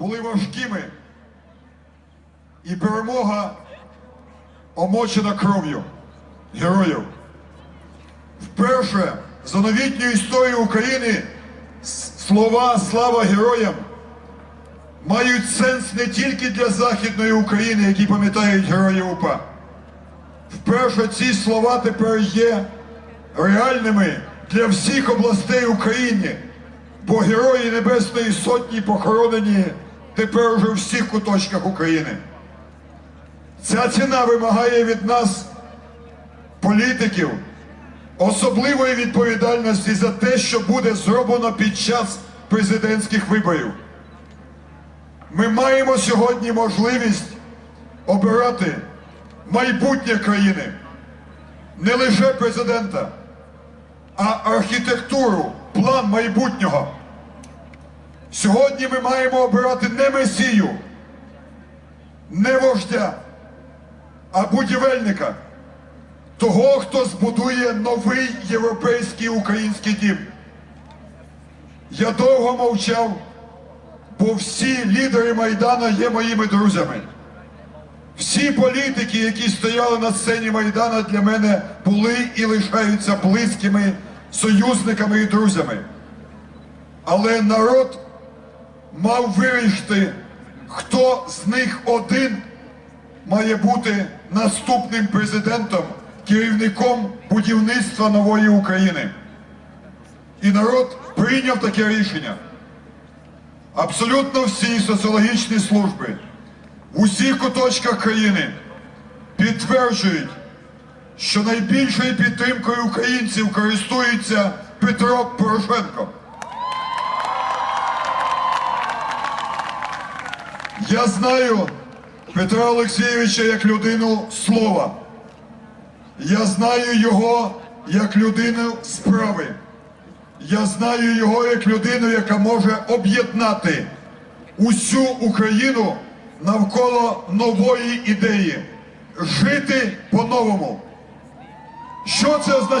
були важкими, і перемога омочена кров'ю героїв. Вперше за новітню історію України слова слава героям мають сенс не тільки для Західної України, які пам'ятають героїв УПА. Вперше ці слова тепер є реальними для всіх областей України, бо герої Небесної Сотні похоронені тепер уже в всіх куточках України. Ця ціна вимагає від нас, політиків, особливої відповідальності за те, що буде зроблено під час президентських виборів. Ми маємо сьогодні можливість обирати майбутнє країни, не лише президента, а архітектуру, план майбутнього. Сьогодні ми маємо обирати не месію, не вождя, а будівельника, того, хто збудує новий європейський український дім. Я довго мовчав, бо всі лідери Майдана є моїми друзями. Всі політики, які стояли на сцені Майдана, для мене були і лишаються близькими союзниками і друзями. Але народ мав вирішити, хто з них один має бути наступним президентом, керівником будівництва нової України. І народ прийняв таке рішення. Абсолютно всі соціологічні служби в усіх куточках країни підтверджують, що найбільшою підтримкою українців користується Петро Порошенко. Я знаю Петра Олексійовича як людину слова. Я знаю його як людину справи. Я знаю його як людину, яка може об'єднати усю Україну навколо нової ідеї жити по-новому. Що це означає?